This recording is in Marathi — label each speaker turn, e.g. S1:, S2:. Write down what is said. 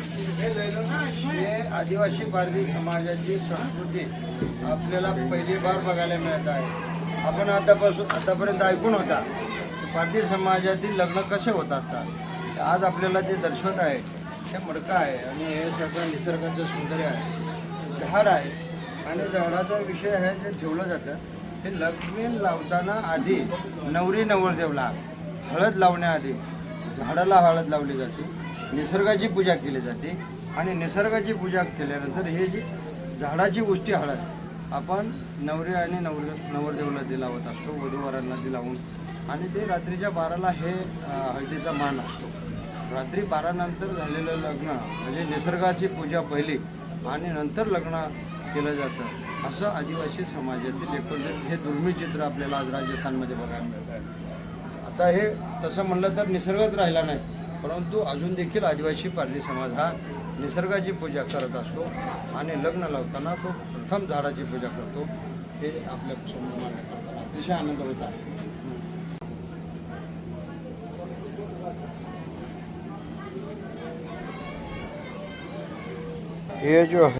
S1: हे आदिवासी भारतीय समाजाची संस्कृती आपल्याला पहिली बार बघायला मिळत आहे. आपण आतापासून आतापर्यंत ऐकून होता पाटील समाजातील लग्न कसे होत असतात. आज आपल्याला ते दर्शवत आहे. हे मडकं आहे आणि हे सगळं निसर्गाचं सौंदर्य आहे. झाड आहे. आणि झाडाचा विषय आहे जे ठेवलं जातं हे लग्न लावताना आधी नवरी नवरदेवला हळद लावण्याआधी झाडाला हळद लावली जाते. निसर्गाची पूजा केली जाते. आणि निसर्गाची पूजा केल्यानंतर हे जी झाडाची गोष्टी हळद आपण नवरे आणि नवर नवरदेवला दिलावत असतो वधूवरांना दिलावून आणि ते रात्रीच्या बाराला हे हळदीचा मान असतो. रात्री बारानंतर झालेलं लग्न म्हणजे निसर्गाची पूजा पहिली आणि नंतर लग्न केलं जातं असं आदिवासी समाजातील एकूण हे दुर्मिळ चित्र आपल्याला आज राजस्थानमध्ये बघायला मिळतं. आहे आता हे तसं म्हणलं तर निसर्गच राहिला नाही. परंतु अजून देखील आदिवासी पारधी समाज हा निसर्गाची पूजा करत असतो आणि लग्न लावताना तो प्रथम झाडाची पूजा करतो. हे आपल्यासमोर मान्य करताना अतिशय आनंद होत आहे. ये जो